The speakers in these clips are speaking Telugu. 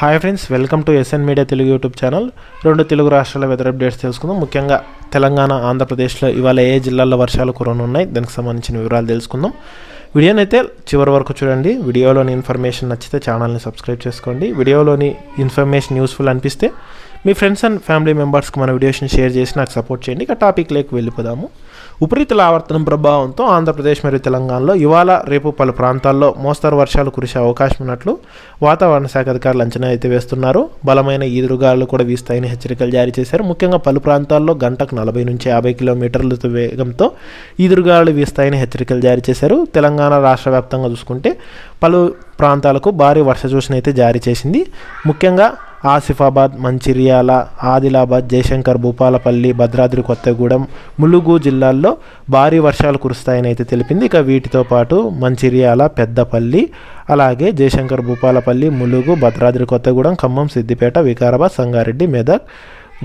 Hi friends welcome to SN media Telugu YouTube channel రెండు తెలుగు రాష్ట్రాల వెదర్ అప్డేట్స్ తెలుసుకుందాం. ముఖ్యంగా తెలంగాణ ఆంధ్రప్రదేశ్లో ఇవాళ ఏ జిల్లాల్లో వర్షాలు కురనున్నాయి దానికి సంబంధించిన వివరాలు తెలుసుకుందాం. వీడియోని అయితే చివరి వరకు చూడండి. వీడియోలోని ఇన్ఫర్మేషన్ నచ్చితే ఛానల్ని సబ్స్క్రైబ్ చేసుకోండి. వీడియోలోని ఇన్ఫర్మేషన్ యూస్ఫుల్ అనిపిస్తే మీ ఫ్రెండ్స్ అండ్ ఫ్యామిలీ మెంబర్స్కి మన వీడియోస్ని షేర్ చేసి నాకు సపోర్ట్ చేయండి. ఇక టాపిక్ లేక వెళ్ళిపోదాము. ఉపరితల ఆవర్తనం ప్రభావంతో ఆంధ్రప్రదేశ్ మరియు తెలంగాణలో ఇవాళ రేపు పలు ప్రాంతాల్లో మోస్తరు వర్షాలు కురిసే అవకాశం ఉన్నట్లు వాతావరణ శాఖ అధికారులు అంచనా అయితే వేస్తున్నారు. బలమైన ఈదురుగాలు కూడా వీస్తాయని హెచ్చరికలు జారీ చేశారు. ముఖ్యంగా పలు ప్రాంతాల్లో గంటకు నలభై నుంచి యాభై కిలోమీటర్ల వేగంతో ఈదురుగాలు వీస్తాయని హెచ్చరికలు జారీ చేశారు. తెలంగాణ రాష్ట్ర వ్యాప్తంగా చూసుకుంటే పలు ప్రాంతాలకు భారీ వర్ష సూచన అయితే జారీ చేసింది. ముఖ్యంగా ఆసిఫాబాద్ మంచిర్యాల ఆదిలాబాద్ జయశంకర్ భూపాలపల్లి భద్రాద్రి కొత్తగూడెం ములుగు జిల్లాల్లో భారీ వర్షాలు కురుస్తాయని అయితే తెలిపింది. ఇక వీటితో పాటు మంచిర్యాల పెద్దపల్లి అలాగే జయశంకర్ భూపాలపల్లి ములుగు భద్రాద్రి కొత్తగూడెం ఖమ్మం సిద్దిపేట వికారాబాద్ సంగారెడ్డి మెదక్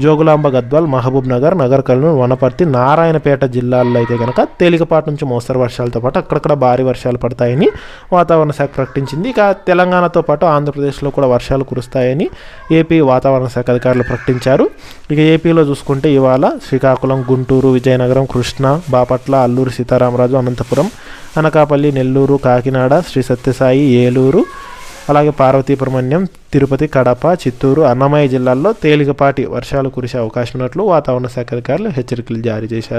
జోగులాంబ గద్వాల్ మహబూబ్ నగర్ నగర్ కర్నూలు వనపర్తి నారాయణపేట జిల్లాల్లో అయితే కనుక తేలికపాటి నుంచి మోస్తరు వర్షాలతో పాటు అక్కడక్కడ భారీ వర్షాలు పడతాయని వాతావరణ శాఖ ప్రకటించింది. ఇక తెలంగాణతో పాటు ఆంధ్రప్రదేశ్లో కూడా వర్షాలు కురుస్తాయని ఏపీ వాతావరణ శాఖ అధికారులు ప్రకటించారు. ఇక ఏపీలో చూసుకుంటే ఇవాళ శ్రీకాకుళం గుంటూరు విజయనగరం కృష్ణా బాపట్ల అల్లూరు సీతారామరాజు అనంతపురం అనకాపల్లి నెల్లూరు కాకినాడ శ్రీ సత్యసాయి ఏలూరు అలాగే పార్వతీపురమణ్యం తిరుపతి కడప చిత్తూరు అన్నమయ్య జిల్లాల్లో తేలికపాటి వర్షాలు కురిసే అవకాశం ఉన్నట్లు వాతావరణ శాఖ అధికారులు హెచ్చరికలు జారీ చేశారు.